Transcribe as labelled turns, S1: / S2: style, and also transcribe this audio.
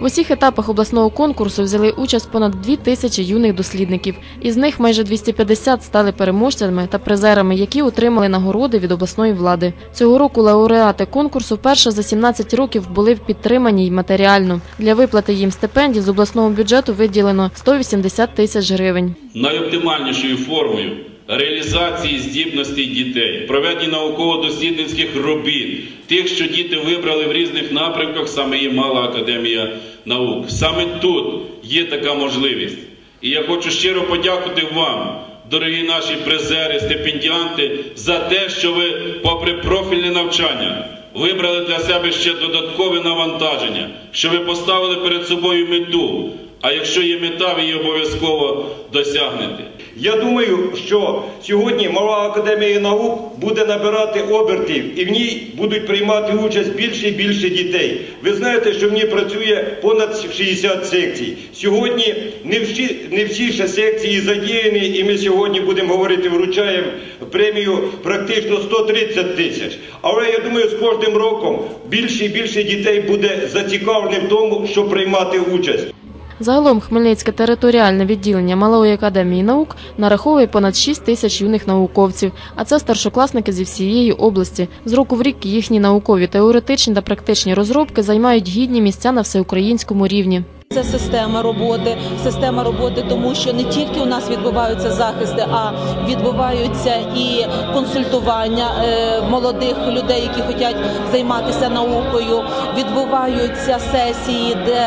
S1: В усіх етапах обласного конкурсу взяли участь понад дві тисячі юних дослідників. Із них майже 250 стали переможцями та призерами, які отримали нагороди від обласної влади. Цього року лауреати конкурсу вперше за 17 років були підтримані й матеріально. Для виплати їм стипендій з обласного бюджету виділено 180 тисяч гривень.
S2: найоптимальнішою формою реалізації здібностей дітей, проведення науково-дослідницьких робіт, тих, що діти вибрали в різних напрямках, саме є Мала академія наук. Саме тут є така можливість. І я хочу щиро подякувати вам, дорогі наші призери, стипендіанти, за те, що ви, попри профільне навчання, вибрали для себе ще додаткове навантаження, що ви поставили перед собою мету. А якщо є мета, ви її обов'язково досягнете.
S3: Я думаю, що сьогодні Мала академія наук буде набирати обертів і в ній будуть приймати участь більше і більше дітей. Ви знаєте, що в ній працює понад 60 секцій. Сьогодні не всі, не всі ще секції задіяні, і ми сьогодні будемо говорити, вручаємо премію практично 130 тисяч. Але я думаю, з кожним роком більше і більше дітей буде зацікавленим в тому, щоб приймати участь.
S1: Загалом Хмельницьке територіальне відділення Малої академії наук нараховує понад 6 тисяч юних науковців, а це старшокласники зі всієї області. З року в рік їхні наукові, теоретичні та практичні розробки займають гідні місця на всеукраїнському рівні.
S4: Це система роботи, система роботи, тому що не тільки у нас відбуваються захисти, а відбуваються і консультування е, молодих людей, які хочуть займатися наукою. Відбуваються сесії, де